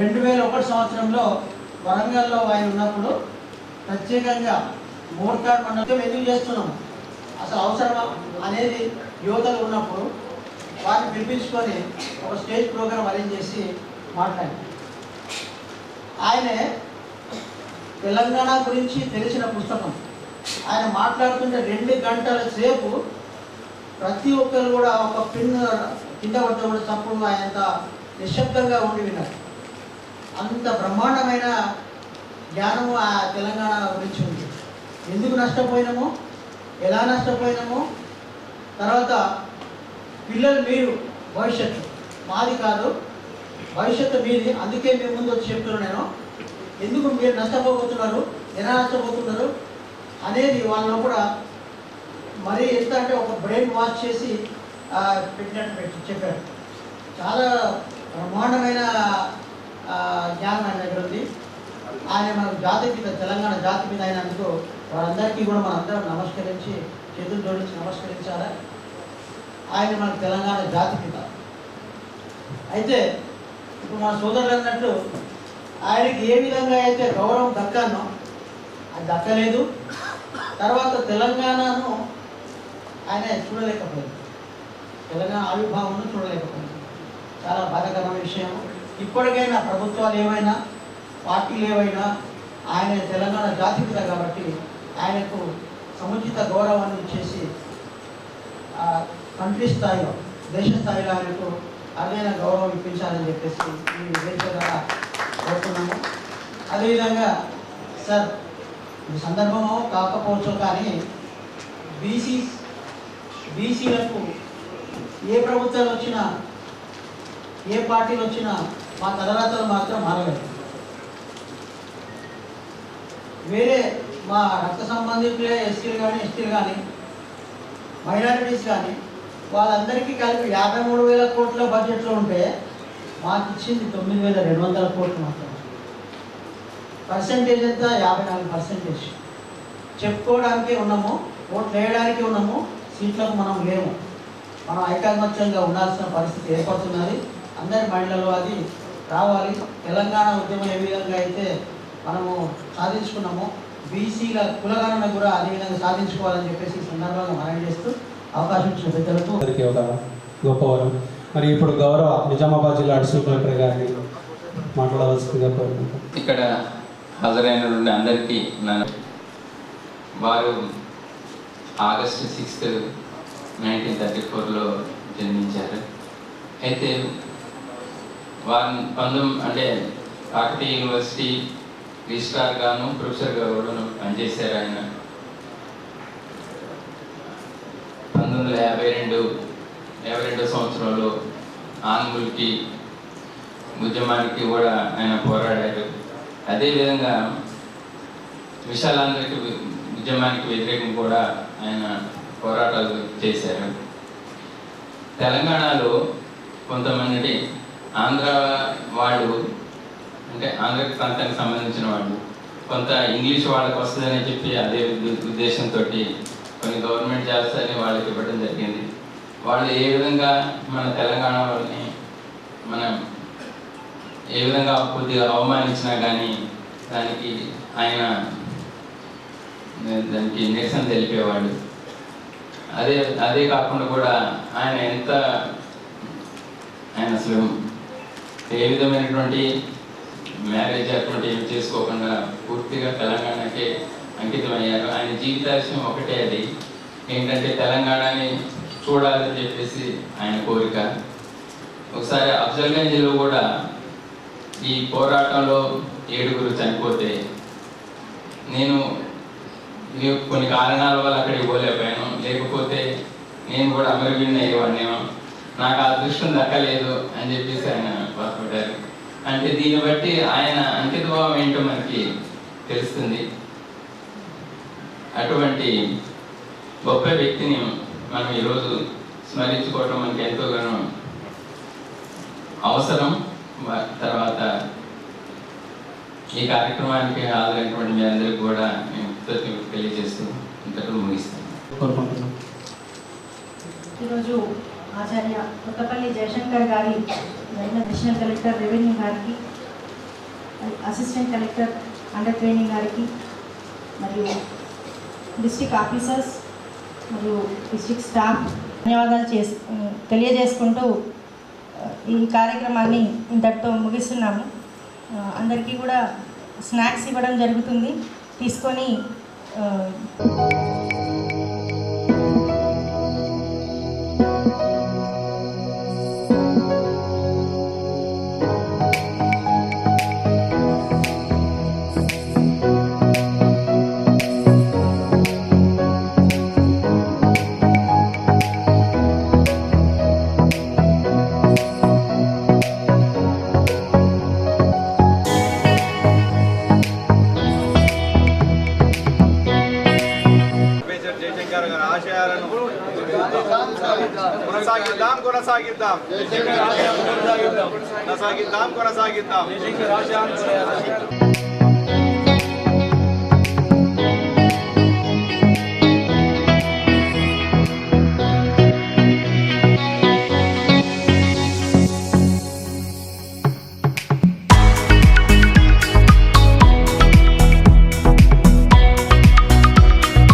రెండు వేల ఒకటి సంవత్సరంలో వరంగల్లో ఆయన ఉన్నప్పుడు ప్రత్యేకంగా మోర్తాడ్ మండలం ఎందుకు చేస్తున్నాం? అసలు అవసరమా అనేది యువతలు ఉన్నప్పుడు వారిని పిలిపించుకొని ఒక స్టేజ్ ప్రోగ్రామ్ అరేంజ్ చేసి మాట్లాడి ఆయనే తెలంగాణ గురించి తెలిసిన పుస్తకం. ఆయన మాట్లాడుతుంటే రెండు గంటల సేపు ప్రతి ఒక్కరు కూడా ఒక పిన్ కింద పడితే కూడా చప్పుడు ఆయన నిశ్శబ్దంగా ఉండి విన్నారు. అంత బ్రహ్మాండమైన జ్ఞానము ఆ తెలంగాణ గురించి ఉంది. ఎందుకు నష్టపోయినాము? ఎలా నష్టపోయినాము? తర్వాత పిల్లలు మీరు భవిష్యత్తు. మాది కాదు. భవిష్యత్తు మీది. అందుకే మేము ముందు వచ్చి చెప్తున్నాను నేను. ఎందుకు మీరు నష్టపోతున్నారు ఎలా నష్టపోతున్నారు? అనేది వాళ్ళలో కూడా మరీ ఎంత అంటే ఒక బ్రెయిన్ వాష్ చేసి పెట్టినట్టు పెట్టి చెప్పారు. చాలా బ్రహ్మాండమైన జ్ఞానం ఆయన దగ్గర ఉంది ఆయన మనకు జాతి మీద తెలంగాణ జాతి మీద అయినందుకు వారందరికీ కూడా మనందరం నమస్కరించి చేతులు జోడించి నమస్కరించాలి? ఆయన మనకు తెలంగాణ జాతి మీద. అయితే ఇప్పుడు మన సోదరులు అన్నట్టు ఆయనకి ఏ విధంగా అయితే గౌరవం దక్కానో అది దక్కలేదు. తర్వాత తెలంగాణను ఆయన చూడలేకపోయింది తెలంగాణ ఆవిర్భావం చూడలేకపోయింది చాలా బాధాకరమైన విషయం ఇప్పటికైనా ప్రభుత్వాలు ఏమైనా పార్టీలు ఏవైనా ఆయన తెలంగాణ జాతిపిత కాబట్టి ఆయనకు సముచిత గౌరవాన్ని ఇచ్చేసి కంట్రీ స్థాయిలో దేశ స్థాయిలో ఆయనకు అదైన గౌరవం ఇప్పించాలని చెప్పేసి ఈ వేదిక ద్వారా కోరుతున్నాము. అదేవిధంగా సార్ ఈ సందర్భమో కాకపోవచ్చు కానీ బీసీ బీసీలకు ఏ ప్రభుత్వాలు వచ్చినా ఏ పార్టీలు వచ్చినా మా తలరాతలు మాత్రం మారలేదు. వేరే మా రక్త సంబంధికులే ఎస్టీలు కానీ ఎస్టీలు కానీ మైనారిటీస్ కానీ వాళ్ళందరికీ కలిపి యాభై మూడు వేల కోట్ల బడ్జెట్లో ఉంటే మాకు ఇచ్చింది తొమ్మిది వేల రెండు వందల కోట్లు మాత్రమే. పర్సంటేజ్ అంతా యాభై నాలుగు పర్సెంటేజ్. చెప్పుకోవడానికి ఉన్నాము ఓట్లు వేయడానికి ఉన్నాము సీట్లకు మనం లేము. మనం ఐకమత్యంగా ఉండాల్సిన పరిస్థితి ఏర్పడుతున్నది. అందరి మైండ్లలో అది రావాలి. తెలంగాణ ఉద్యమం ఏ విధంగా అయితే మనము సాధించుకున్నామో బీసీల కులగణన కూడా అదే విధంగా సాధించుకోవాలని చెప్పేసి ఈ సందర్భంగా మనం చేస్తూ అవకాశం ఇచ్చిన పెద్దలకు అందరికీ ఒక గొప్పవరం మరి ఇప్పుడు గౌరవ నిజామాబాద్ జిల్లా అడిషనల్ కలెక్టర్ గారిని మాట్లాడవలసిందిగా కోరుకుంటాం ఇక్కడ హాజరైన అందరికీ వారు ఆగస్టు సిక్స్త్ నైన్టీన్ థర్టీ ఫోర్లో జన్మించారు. అయితే వారు పంతొమ్మిది అంటే కాకతీయ యూనివర్సిటీ రిజిస్ట్రార్ గాను ప్రొఫెసర్గా కూడా పనిచేశారు ఆయన. పంతొమ్మిది వందల యాభై రెండు యాభై రెండో సంవత్సరంలో ఆంగ్లకి ఉద్యమానికి కూడా ఆయన పోరాడారు. అదేవిధంగా విశాలాంధ్రకి ఉద్యమానికి వ్యతిరేకం కూడా ఆయన పోరాటాలు చేశారు. తెలంగాణలో కొంతమంది ఆంధ్ర వాళ్ళు అంటే ఆంధ్ర ప్రాంతానికి సంబంధించిన వాళ్ళు కొంత ఇంగ్లీష్ వాళ్ళకి వస్తుందని చెప్పి అదే ఉద్దేశంతో కొన్ని గవర్నమెంట్ జాబ్స్ అని వాళ్ళకి ఇవ్వడం జరిగింది. వాళ్ళు ఏ విధంగా మన తెలంగాణ వాళ్ళని మనం ఏ విధంగా కొద్దిగా అవమానించినా కానీ దానికి ఆయన దానికి నిరసన తెలిపేవాడు అదే అదే కాకుండా కూడా ఆయన ఎంత ఆయన అసలు ఏ విధమైనటువంటి మ్యారేజ్ అటువంటి ఏమి చేసుకోకుండా పూర్తిగా తెలంగాణకే అంకితం అయ్యారు ఆయన జీవితాశయం ఒకటే అది. ఏంటంటే తెలంగాణని చూడాలని చెప్పేసి ఆయన కోరిక. ఒకసారి అఫ్జల్గంజ్లో కూడా ఈ పోరాటంలో ఏడుగురు చనిపోతే నేను కొన్ని కారణాల వల్ల అక్కడికి పోలేకపోయాను. లేకపోతే నేను కూడా అమరవీణ్ అయ్యేవాడినేమో. నాకు ఆ అదృష్టం దక్కలేదు అని చెప్పేసి ఆయన బాధపడ్డారు అంటే దీన్ని బట్టి ఆయన అంకితభావం ఏంటో మనకి తెలుస్తుంది. అటువంటి గొప్ప వ్యక్తిని మనం ఈరోజు స్మరించుకోవటం మనకి ఎంతోగానో అవసరం. తర్వాత ఈ కార్యక్రమానికి హాజరైనటువంటి మీ అందరికీ కూడా మేము కృతజ్ఞతలు తెలియజేస్తూ ఇంతకు ముగిస్తాను. కోరుకుంటున్నాం. ఈరోజు ఆచార్య కొత్తపల్లి జయశంకర్ గారి జరిగిన అడిషనల్ కలెక్టర్ రెవెన్యూ గారికి అసిస్టెంట్ కలెక్టర్ అండర్ ట్రైనింగ్ గారికి మరియు డిస్టిక్ ఆఫీసర్స్ మరియు డిస్టిక్ స్టాఫ్ ధన్యవాదాలు చేసి తెలియజేసుకుంటూ ఈ కార్యక్రమాన్ని ఇంతటితో ముగిస్తున్నాము. అందరికీ కూడా స్నాక్స్ ఇవ్వడం జరుగుతుంది. తీసుకొని కొనసాగిద్దాం. కొనసాగిద్దాం. కొనసాగిద్దాం.